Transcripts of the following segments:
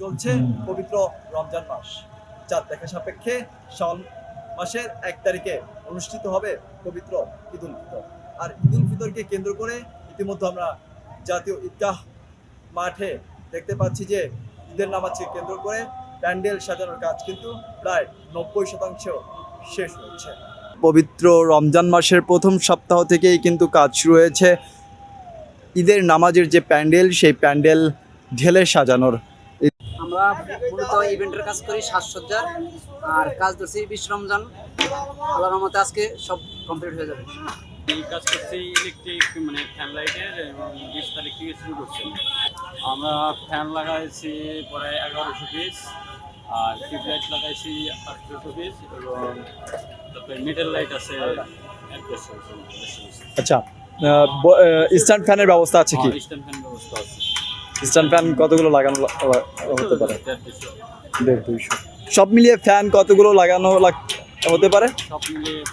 চলছে পবিত্র রমজান মাস। চাঁদ দেখা সাপেক্ষে শাওন মাসের এক তারিখে অনুষ্ঠিত হবে পবিত্র ঈদ উল ফিতর। আর ঈদ উল ফিতরকে কেন্দ্র করে ইতিমধ্যে আমরা জাতীয় ঈদগাহ মাঠে দেখতে পাচ্ছি যে ঈদের নামাজকে কেন্দ্র করে প্যান্ডেল সাজানোর কাজ কিন্তু প্রায় নব্বই শতাংশ শেষ হয়েছে। পবিত্র রমজান মাসের প্রথম সপ্তাহ থেকেই কিন্তু কাজ শুরু হয়েছে। ঈদের নামাজের যে প্যান্ডেল, সেই প্যান্ডেল ঢেলে সাজানোর আমরা মূলত ইভেন্টের কাজ করি সাজসজ্জার আর কাজ ধরছি বিশ রমজান। আল্লাহ রহমতে আজকে সব কমপ্লিট হয়ে যাবে। কাজ করছি ইলেকট্রিক মানে ফ্যান লাইটের এবং বিশ তারিখ থেকে শুরু করছি। আমরা ফ্যান লাগাইছি প্রায় এগারোশো পিস আর টিউব লাইট লাগাইছি আটশোশো পিস এবং তারপরে মিডল লাইট আছে এক আচ্ছা স্ট্যান্ড ফ্যানের ব্যবস্থা আছে কি? স্ট্যান্ড ফ্যান ব্যবস্থা আছে। স্ট্যান্ড ফ্যান কতগুলো লাগানো হতে পারে? দেড় দুইশো। সব মিলিয়ে ফ্যান কতগুলো লাগানো লাগ- হতে পারে? সব মিলিয়ে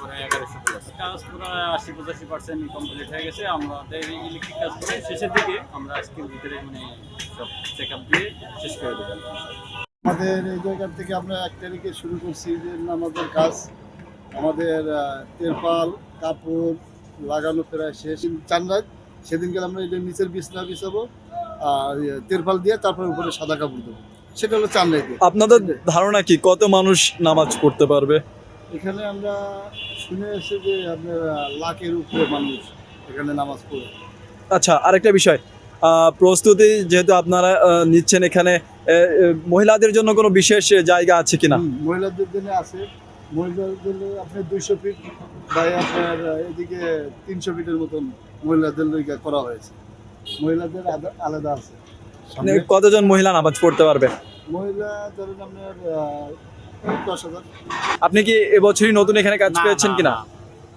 কাজ প্রায় আশি পঁচাশি পার্সেন্ট কমপ্লিট হয়ে গেছে। আমাদের ইলেকট্রিক কাজ করে শেষের দিকে আমরা আজকের ভিতরে মানে সব চেক আপ দিয়ে শেষ করে দেবো। আমাদের এই জায়গা থেকে আমরা এক তারিখে শুরু করছি যে আমাদের কাজ। আমাদের তেরপাল কাপড় লাগানো প্রায় শেষ। চান রাত সেদিন গেলে আমরা এটা নিচের বিছনা বিছাবো তেরপাল দিয়ে তারপরে উপরে সাদা কাপড় দেবো। সেটা হলো চান রাতে আপনাদের ধারণা কি? কত মানুষ নামাজ পড়তে পারবে? এখানে আমরা শুনে এসে যে আপনার লাখের উপরে মানুষ এখানে নামাজ পড়ে। আচ্ছা আরেকটা বিষয়। প্রস্তুতি যেহেতু আপনারা নিচ্ছেন এখানে মহিলাদের জন্য কোনো বিশেষ জায়গা আছে কিনা? মহিলাদের জন্য আছে। মহিলাদের জন্য আপনার দুইশো ফিট বা আপনার এদিকে তিনশো ফিটের মতন মহিলাদের করা হয়েছে। মহিলাদের আলাদা আছে। কতজন মহিলা নামাজ পড়তে পারবে? মহিলা ধরেন আপনার দশ হাজার। আপনি কি এবছরই নতুন এখানে কাজ পেয়েছেন কিনা?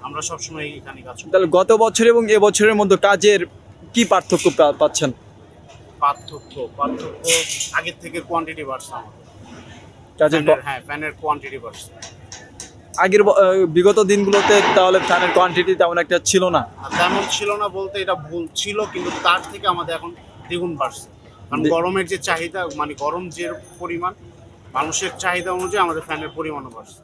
আমরা সবসময় এখানে কাজ করি। তাহলে গত বছর এবং এবছরের মধ্যে কাজের কি পার্থক্য পাচ্ছেন? পার্থক্য পার্থক্য আগের থেকে কোয়ান্টিটি বাড়ছে আমাদের। কাজের হ্যাঁ ফ্যানের কোয়ান্টিটি বাড়ছে। আগের বিগত দিনগুলোতে তাহলে ফ্যানের কোয়ান্টিটি তেমন একটা ছিল না। তেমন ছিল না বলতে এটা ভুল ছিল কিন্তু তার থেকে আমাদের এখন দ্বিগুণ বাড়ছে। কারণ গরমের যে চাহিদা মানে গরম যে পরিমাণ মানুষের চাহিদা অনুযায়ী আমাদের ফ্যানের পরিমাণও বাড়ছে।